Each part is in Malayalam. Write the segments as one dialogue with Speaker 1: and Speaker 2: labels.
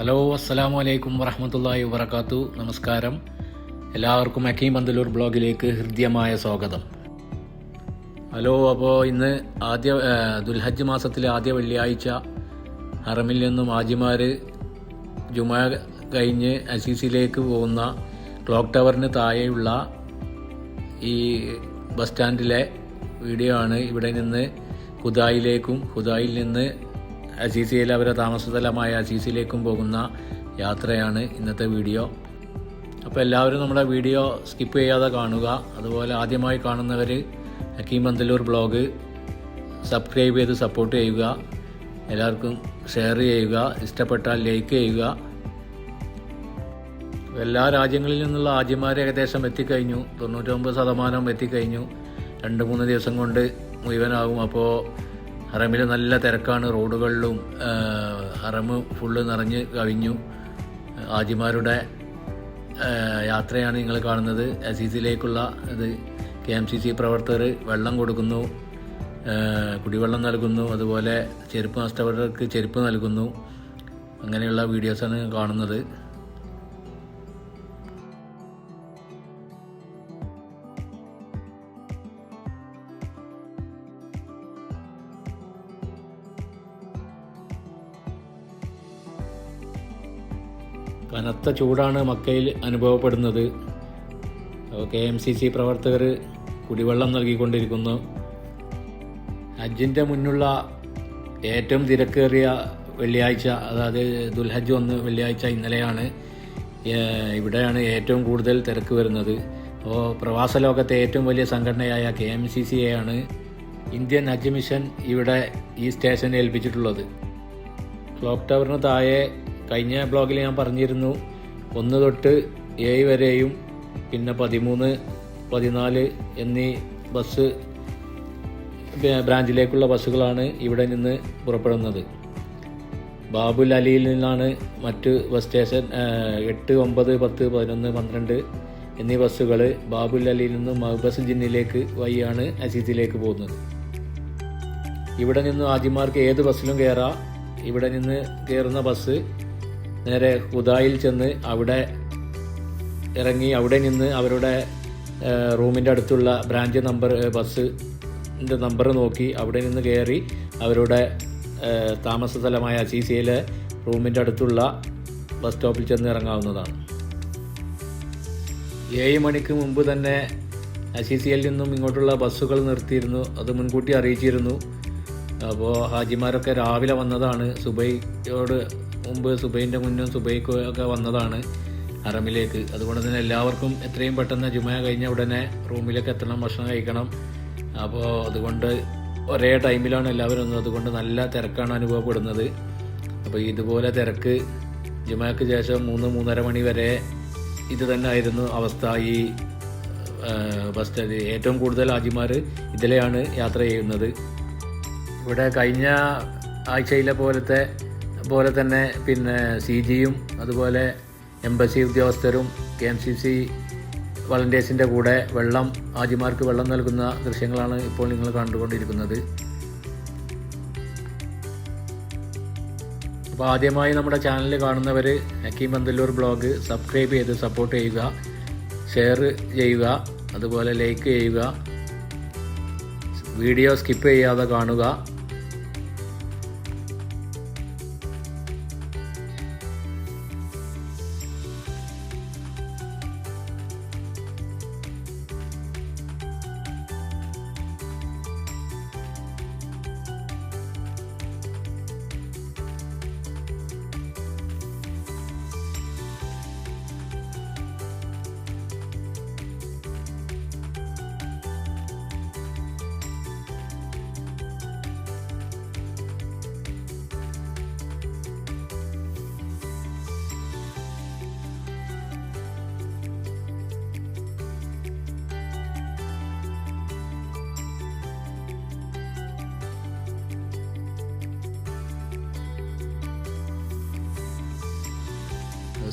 Speaker 1: ഹലോ അസ്സാം വലൈക്കും വറഹമത്തല്ലാഹി വബർക്കാത്തു നമസ്കാരം എല്ലാവർക്കും അക്കീം പന്തലൂർ ബ്ലോഗിലേക്ക് ഹൃദ്യമായ സ്വാഗതം. ഹലോ അപ്പോൾ ഇന്ന് ആദ്യ ദുൽഹജ് ദുൽഹജ്ജ് മാസത്തിലെ ആദ്യ വെള്ളിയാഴ്ച. ഹറമിൽ നിന്നും ആജിമാർ ജുമ കഴിഞ്ഞ് അസീസിലേക്ക് പോകുന്ന ക്ലോക്ക് ടവറിന് താഴെയുള്ള ഈ ബസ് സ്റ്റാൻഡിലെ വീഡിയോ ആണ് ഇവിടെ നിന്ന് ഹുദായിലേക്കും ഹുദായിൽ നിന്ന് അസീസിയിൽ അവരെ താമസസ്ഥലമായ അസീസിലേക്കും പോകുന്ന യാത്രയാണ് ഇന്നത്തെ വീഡിയോ. അപ്പോൾ എല്ലാവരും നമ്മുടെ വീഡിയോ സ്കിപ്പ് ചെയ്യാതെ കാണുക. അതുപോലെ ആദ്യമായി കാണുന്നവർ ഹക്കീം പന്തലൂർ ബ്ലോഗ് സബ്സ്ക്രൈബ് ചെയ്ത് സപ്പോർട്ട് ചെയ്യുക. എല്ലാവർക്കും ഷെയർ ചെയ്യുക. ഇഷ്ടപ്പെട്ടാൽ ലൈക്ക് ചെയ്യുക. എല്ലാ രാജ്യങ്ങളിൽ നിന്നുള്ള ആദ്യമാർ ഏകദേശം എത്തിക്കഴിഞ്ഞു. തൊണ്ണൂറ്റൊമ്പത് ശതമാനം എത്തിക്കഴിഞ്ഞു. രണ്ട് മൂന്ന് ദിവസം കൊണ്ട് മുഴുവനാകും. അപ്പോൾ ഹറമിൽ നല്ല തിരക്കാണ്. റോഡുകളിലും ഹറമ് ഫുള്ള് നിറഞ്ഞ് കവിഞ്ഞു. ആജിമാരുടെ യാത്രയാണ് നിങ്ങൾ കാണുന്നത്. അസീസിലേക്കുള്ള ഇത് കെ എം സി സി പ്രവർത്തകർ വെള്ളം കൊടുക്കുന്നു കുടിവെള്ളം നൽകുന്നു അതുപോലെ ചെരുപ്പ് നഷ്ടപ്പെട്ടവർക്ക് ചെരുപ്പ് നൽകുന്നു. അങ്ങനെയുള്ള വീഡിയോസാണ് കാണുന്നത്. കനത്ത ചൂടാണ് മക്കയിൽ അനുഭവപ്പെടുന്നത്. കെ എം സി സി പ്രവർത്തകർ കുടിവെള്ളം നൽകിക്കൊണ്ടിരിക്കുന്നു. ഹജ്ജിന്റെ മുന്നുള്ള ഏറ്റവും തിരക്കേറിയ വെള്ളിയാഴ്ച അതായത് ദുൽഹജ്ജ് ഒന്ന് വെള്ളിയാഴ്ച ഇന്നലെയാണ് ഇവിടെയാണ് ഏറ്റവും കൂടുതൽ തിരക്ക് വരുന്നത്. അപ്പോൾ പ്രവാസ ലോകത്തെ ഏറ്റവും വലിയ സംഘടനയായ കെ എം സി സി ആണ് ഇന്ത്യൻ ഹജ്ജ് മിഷൻ ഇവിടെ ഈ സ്റ്റേഷൻ ഏൽപ്പിച്ചിട്ടുള്ളത്. ക്ലോക്ക് ടവറിന് താഴെ കഴിഞ്ഞ ബ്ലോഗിൽ ഞാൻ പറഞ്ഞിരുന്നു ഒന്ന് തൊട്ട് ഏഴ് വരെയും പിന്നെ പതിമൂന്ന് പതിനാല് എന്നീ ബസ് ബ്രാഞ്ചിലേക്കുള്ള ബസ്സുകളാണ് ഇവിടെ നിന്ന് പുറപ്പെടുന്നത്. ബാബുൽ അലിയിൽ നിന്നാണ് മറ്റ് ബസ് സ്റ്റേഷൻ എട്ട് ഒമ്പത് പത്ത് പതിനൊന്ന് പന്ത്രണ്ട് എന്നീ ബസ്സുകൾ ബാബുൽ അലിയിൽ നിന്നും മഹബസ് ജിന്നിലേക്ക് വഴിയാണ് അസീസിലേക്ക് പോകുന്നത്. ഇവിടെ നിന്ന് ആജിമാർക്ക് ഏത് ബസ്സിലും കയറാം. ഇവിടെ നിന്ന് കയറുന്ന ബസ് നേരെ ഹുദായിൽ ചെന്ന് അവിടെ ഇറങ്ങി അവിടെ നിന്ന് അവരുടെ റൂമിന്റെ അടുത്തുള്ള ബ്രാഞ്ച് നമ്പർ ബസ്സിന്റെ നമ്പർ നോക്കി അവിടെ നിന്ന് കയറി അവരുടെ താമസ സ്ഥലമായ സി സിയിലെ റൂമിന്റെ അടുത്തുള്ള ബസ് സ്റ്റോപ്പിൽ ചെന്ന് ഇറങ്ങാവുന്നതാണ്. ഏഴ് മണിക്ക് മുമ്പ് തന്നെ അസീസിയയിൽ നിന്നും ഇങ്ങോട്ടുള്ള ബസ്സുകൾ നിർത്തിയിരുന്നു അത് മുൻകൂട്ടി അറിയിച്ചിരുന്നു. അപ്പോൾ ഹാജിമാരൊക്കെ രാവിലെ വന്നതാണ്. സുബൈയോട് മുമ്പ് സുബൈന്റെ മുന്നും സുബൈക്കും ഒക്കെ വന്നതാണ് അറമിലേക്ക്. അതുകൊണ്ട് തന്നെ എല്ലാവർക്കും എത്രയും പെട്ടെന്ന് ജുമ കഴിഞ്ഞ ഉടനെ റൂമിലേക്ക് എത്തണം ഭക്ഷണം കഴിക്കണം. അപ്പോൾ അതുകൊണ്ട് ഒരേ ടൈമിലാണ് എല്ലാവരും വന്നത്. അതുകൊണ്ട് നല്ല തിരക്കാണ് അനുഭവപ്പെടുന്നത്. അപ്പോൾ ഇതുപോലെ തിരക്ക് ജുമയ്ക്ക് ശേഷം മൂന്ന് മൂന്നര മണി വരെ ഇത് തന്നെ ആയിരുന്നു അവസ്ഥ. ഈ ബസ് സ്റ്റാൻഡ് ഏറ്റവും കൂടുതൽ ആജിമാർ ഇതിലെയാണ് യാത്ര ചെയ്യുന്നത്. ഇവിടെ കഴിഞ്ഞ ആഴ്ചയിലെ പോലത്തെ പോലെ തന്നെ പിന്നെ സി ജിയും അതുപോലെ എംബസി ഉദ്യോഗസ്ഥരും കെ എം സി സി വളണ്ടിയേഴ്സിന്റെ കൂടെ വെള്ളം ആജിമാർക്ക് വെള്ളം നൽകുന്ന ദൃശ്യങ്ങളാണ് ഇപ്പോൾ നിങ്ങൾ കണ്ടുകൊണ്ടിരിക്കുന്നത്. അപ്പോൾ ആദ്യമായി നമ്മുടെ ചാനൽ കാണുന്നവർ ഹക്കീം ബന്ദല്ലൂർ ബ്ലോഗ് സബ്സ്ക്രൈബ് ചെയ്ത് സപ്പോർട്ട് ചെയ്യുക ഷെയർ ചെയ്യുക അതുപോലെ ലൈക്ക് ചെയ്യുക വീഡിയോ സ്കിപ്പ് ചെയ്യാതെ കാണുക.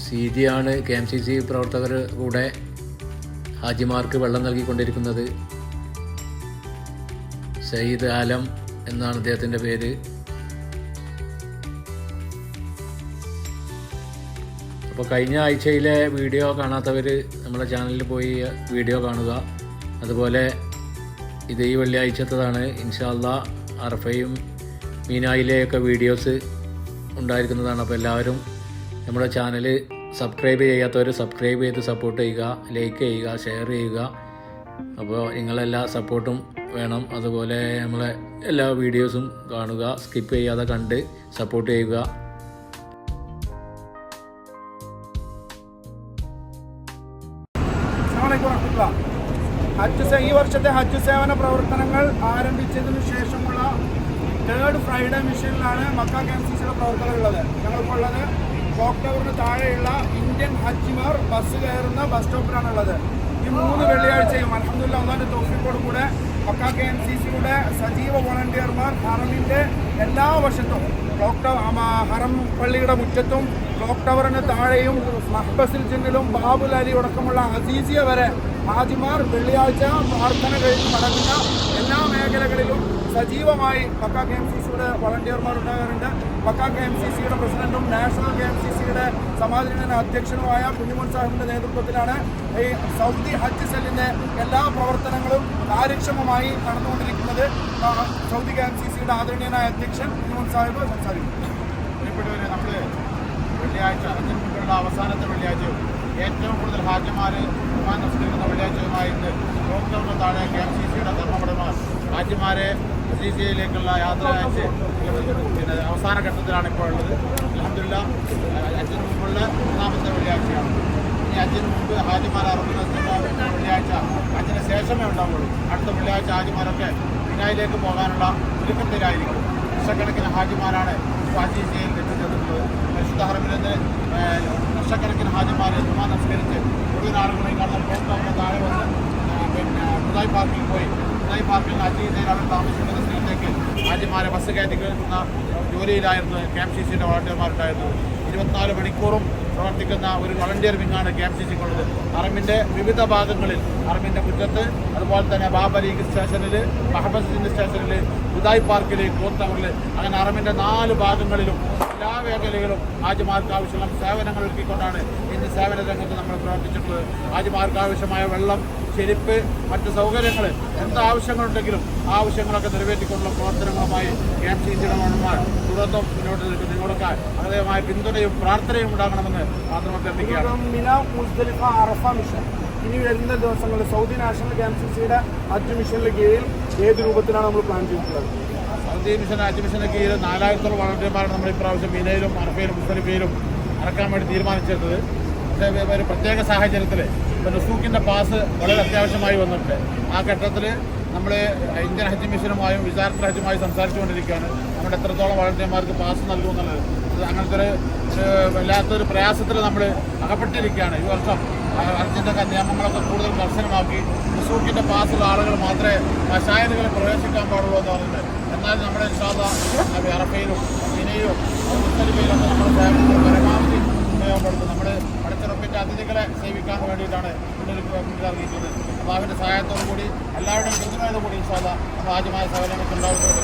Speaker 1: സി ജി ആണ് കെ എം സി സി പ്രവർത്തകർ കൂടെ ഹാജിമാർക്ക് വെള്ളം നൽകിക്കൊണ്ടിരിക്കുന്നത്. സയ്യിദ് ആലം എന്നാണ് അദ്ദേഹത്തിന്റെ പേര്. അപ്പോൾ കഴിഞ്ഞ ആഴ്ചയിലെ വീഡിയോ കാണാത്തവർ നമ്മുടെ ചാനലിൽ പോയി വീഡിയോ കാണുക. അതുപോലെ ഇത് ഈ വെള്ളിയാഴ്ചത്തതാണ് ഇൻഷാല്ല അറഫയും മീനായിലെയൊക്കെ വീഡിയോസ് ഉണ്ടായിരിക്കുന്നതാണ്. അപ്പോൾ എല്ലാവരും നമ്മുടെ ചാനൽ സബ്സ്ക്രൈബ് ചെയ്യാത്തവർ സബ്സ്ക്രൈബ് ചെയ്ത് സപ്പോർട്ട് ചെയ്യുക ലൈക്ക് ചെയ്യുക ഷെയർ ചെയ്യുക. അപ്പോൾ നിങ്ങളെല്ലാ സപ്പോർട്ടും വേണം. അതുപോലെ നമ്മളെ എല്ലാ വീഡിയോസും കാണുക സ്കിപ്പ് ചെയ്യാതെ കണ്ട് സപ്പോർട്ട് ചെയ്യുക.
Speaker 2: ഹജ്ജ് ഈ വർഷത്തെ ഹജ്ജ് സേവന പ്രവർത്തനങ്ങൾ ആരംഭിച്ചതിനു ശേഷമുള്ള third Friday മിഷനിലാണ് Mecca K M C clock ടവറിന് താഴെയുള്ള ഇന്ത്യൻ ഹജ്ജിമാർ ബസ് കയറുന്ന ബസ് സ്റ്റോപ്പിലാണ് ഉള്ളത് ഈ മൂന്ന് വെള്ളിയാഴ്ചയും അലഹമില്ല അള്ളാന്റെ തോഫിക്കോട് കൂടെ പക്ക കെ എൻ സി സിയുടെ സജീവ വോളണ്ടിയർമാർ ഹറമിന്റെ എല്ലാ വശത്തും ക്ലോക്ക് ടവർ ഹറം പള്ളിയുടെ മുറ്റത്തും ക്ലോക്ക് ടവറിന് താഴെയും മഹ്ബസിൽ ജിന്നിലും ബാബുൽ അലി അടക്കമുള്ള അസീസിയ വരെ ഹാജിമാർ വെള്ളിയാഴ്ച പ്രാർത്ഥന കഴിഞ്ഞ് നടക്കുന്ന എല്ലാ മേഖലകളിലും സജീവമായി പക്കാ കെ എം സി സിയുടെ വളണ്ടിയർമാർ ഉണ്ടാകാറുണ്ട്. പക്ക കെ എം സി സിയുടെ പ്രസിഡന്റും നാഷണൽ കെ എം സി സിയുടെ സമാധാന അധ്യക്ഷനുമായ കുഞ്ഞുമോൻ സാഹിബിന്റെ നേതൃത്വത്തിലാണ് ഈ സൗദി ഹജ്ജ് സെല്ലിന്റെ എല്ലാ പ്രവർത്തനങ്ങളും കാര്യക്ഷമമായി നടന്നുകൊണ്ടിരിക്കുന്നത്. സൗദി കെ എം സി സിയുടെ ആദരണീയനായ അധ്യക്ഷൻ കുഞ്ഞുമോൻ സാഹിബ് സംസാരിക്കും.
Speaker 3: അവസാനത്തെ നമ്മൾ വെള്ളിയാഴ്ച ഏറ്റവും കൂടുതൽ ഹാജിമാർ വിമാനം സ്വീകരിക്കുന്ന വെള്ളിയാഴ്ചയുമായി ഇന്ന് ലോക്ക്ഡൌണിന് താഴെ കെ എം സി സിയുടെ ധർമ്മപടമാർ ഹാജിമാരെ അസീസിയയിലേക്കുള്ള യാത്ര അയച്ച് പിന്നെ അവസാന ഘട്ടത്തിലാണ് ഇപ്പോൾ ഉള്ളത്. അലഹമില്ല അച്ഛന് മുമ്പുള്ള മൂന്നാമത്തെ വെള്ളിയാഴ്ചയാണ്. ഇനി അച്ഛന് മുമ്പ് ഹാജിമാർ ഇറങ്ങുന്ന വെള്ളിയാഴ്ച അച്ഛന് ശേഷമേ ഉണ്ടാവുള്ളൂ. അടുത്ത വെള്ളിയാഴ്ച ഹാജിമാരൊക്കെ മിനായിലേക്ക് പോകാനുള്ള ഒരുക്കത്തിലായിരിക്കും ലക്ഷക്കണക്കിന് ഹാജിമാരാണ് വാശിയിൽ എത്തിച്ചേർന്നിട്ടുള്ളത് പരിശുദ്ധ ഏഹ്, ലക്ഷക്കണക്കിന് ഹാജിമാരെ ജുമാ നമസ്കരിച്ച് ആളുകളെയും കാണാൻ പ്രോഗ്രാമിന് താഴെ വന്ന് പിന്നെ പുതായി പാർക്കിൽ പോയി മുതായി പാർക്കിൽ അജീതയിൽ അവർ താമസിക്കുന്ന സ്ഥലത്തേക്ക് ഹാജിമാരെ ബസ് കയറ്റി കയറ്റുന്ന ജോലിയിലായിരുന്നു കെ എം സി സിയുടെ വളണ്ടിയർമാരുണ്ടായിരുന്നത്. ഇരുപത്തിനാല് മണിക്കൂറും പ്രവർത്തിക്കുന്ന ഒരു വളണ്ടിയർ വിങ്ങാണ് കെ എം സി സിക്കുള്ളത് അറമിന്റെ വിവിധ ഭാഗങ്ങളിൽ അറമിന്റെ മുറ്റത്ത് അതുപോലെ തന്നെ ബാബലീഗ് സ്റ്റേഷനിൽ മഹബസിന്റെ സ്റ്റേഷനിൽ ഉദായ് പാർക്കിൽ ക്ലോത്ത് ടവറിൽ അങ്ങനെ അറമിന്റെ നാല് ഭാഗങ്ങളിലും എല്ലാ മേഖലകളിലും ഹാജിമാർക്ക് ആവശ്യമുള്ള സേവനങ്ങൾ ഒരുക്കിക്കൊണ്ടാണ് ഇന്ന് സേവന രംഗത്ത് നമ്മൾ പ്രവർത്തിച്ചിട്ടുള്ളത്. ഹാജിമാർക്ക് ആവശ്യമായ വെള്ളം ചെരുപ്പ് മറ്റ് സൗകര്യങ്ങൾ എന്ത് ആവശ്യങ്ങളുണ്ടെങ്കിലും ആ ആവശ്യങ്ങളൊക്കെ നിറവേറ്റിക്കൊണ്ടുള്ള പ്രവർത്തനങ്ങളുമായി കെ എം സി മണ്ണന്മാർ തുടർന്നും മുന്നോട്ട് നിൽക്കും നിങ്ങൾക്ക് അതേമായ പിന്തുണയും പ്രാർത്ഥനയും ഉണ്ടാകണമെന്ന് മാത്രം അഭ്യർത്ഥിക്കുകയാണ്.
Speaker 2: ഇനി വരുന്ന ദിവസങ്ങളിൽ Saudi national K M C സിയുടെ ഹജ്ജ് മിഷനിലെ കീഴിൽ ഏത് രൂപത്തിലാണ് നമ്മൾ പ്ലാൻ ചെയ്തിട്ടുള്ളത്?
Speaker 3: സൗദി മിഷൻ ഹജ്ജ് കീഴിൽ നാലായിരത്തോളം വളണ്ടിയർമാരാണ് നമ്മൾ ഇപ്രാവശ്യം മീനയിലും അറഫയിലും മുസ്തലിഫയിലും അറക്കാൻ വേണ്ടി തീരുമാനിച്ചിരുന്നത്. ഒരു പ്രത്യേക സാഹചര്യത്തിൽ നുസൂക്കിന്റെ പാസ് വളരെ അത്യാവശ്യമായി വന്നിട്ടുണ്ട്. ആ ഘട്ടത്തിൽ നമ്മൾ ഇന്ത്യൻ ഹജ്ജ് മിഷനുമായും വിചാരത്തിൽ ഹജ്ജുമായി സംസാരിച്ചുകൊണ്ടിരിക്കുകയാണ്. നമ്മുടെ എത്രത്തോളം വളണ്ടിയർമാർക്ക് പാസ് നൽകും എന്നുള്ളത്. അങ്ങനത്തെ ഒരു വല്ലാത്തൊരു പ്രയാസത്തിൽ നമ്മൾ അകപ്പെട്ടിരിക്കുകയാണ്. ഈ വർഷം ഹജ്ജിന്റെ നിയമങ്ങളൊക്കെ കൂടുതൽ കർശനമാക്കി റസൂഖിന്റെ പാസ്സുള്ള ആളുകൾ മാത്രമേ മഷായനുകളിൽ പ്രവേശിക്കാൻ പാടുള്ളൂ എന്ന് പറഞ്ഞിട്ട് എന്നാൽ നമ്മുടെ ഇഷാദ അറഫയിലും മിനയിലും മുസ്ലിമിലും നമ്മുടെ പരമാവധി ഉപയോഗപ്പെടുത്തും. നമ്മൾ അടച്ചുറപ്പിച്ച അതിഥികളെ സേവിക്കാൻ വേണ്ടിയിട്ടാണ് ഇറങ്ങിയിട്ടുള്ളത് അപ്പോൾ അവന്റെ സഹായത്തോടു കൂടി എല്ലാവരുടെയും പിന്തുണയോടു കൂടി ഇൻഷാല്ല നമ്മൾ ആദ്യമായ സേവനങ്ങൾക്ക് ഉണ്ടാവുന്നുണ്ട്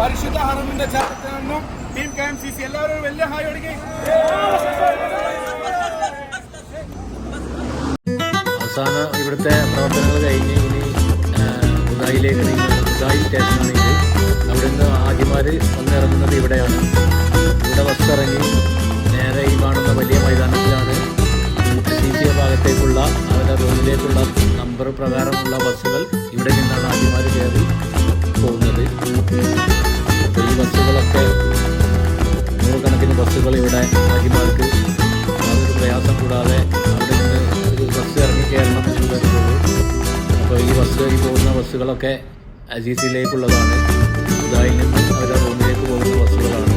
Speaker 2: പരിശുദ്ധ ഹറമിന്റെ ചാരത്തിൽ നിന്നും team K M C C എല്ലാവരും വലിയ ഹായ് ഒടുക്കി
Speaker 1: അവസാനം ഇവിടുത്തെ പ്രവർത്തനങ്ങൾ കഴിഞ്ഞ് ഇനി ഉദായിലേക്ക് നീങ്ങുന്നത് ഉദായി സ്റ്റേഷനാണ് ഇത്. അവിടെ നിന്ന് ഹാജിമാർ വന്നിറങ്ങുന്നത് ഇവിടെയാണ്. ഇതിലേക്കുള്ള നമ്പർ പ്രകാരമുള്ള ബസ്സുകൾ ഇവിടെ നിന്നാണ് ആദ്യമായി കയറി പോകുന്നത്. ഈ ബസ്സുകളൊക്കെ നൂറുകണക്കിന് ബസ്സുകൾ ഇവിടെ ആദ്യമാർക്ക് അതൊരു പ്രയാസം കൂടാതെ അവിടെ നിന്ന് ഒരു ബസ് ഇറങ്ങി കയറണം എന്ന് കരുതുള്ളൂ അപ്പോൾ ഈ ബസ് ഈ പോകുന്ന ബസ്സുകളൊക്കെ അജീസിലേക്കുള്ളതാണ്. ഇതായി നിന്ന് അവരുടെ റൂമിലേക്ക് പോകുന്ന ബസ്സുകളാണ്.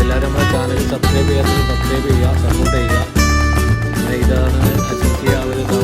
Speaker 1: എല്ലാവരും നമ്മുടെ ചാനൽ സബ്സ്ക്രൈബ് ചെയ്യാൻ സബ്സ്ക്രൈബ് ചെയ്യുക സപ്പോർട്ട് ചെയ്യുക. ഇതാണ് അജിത്യ അവരുടെ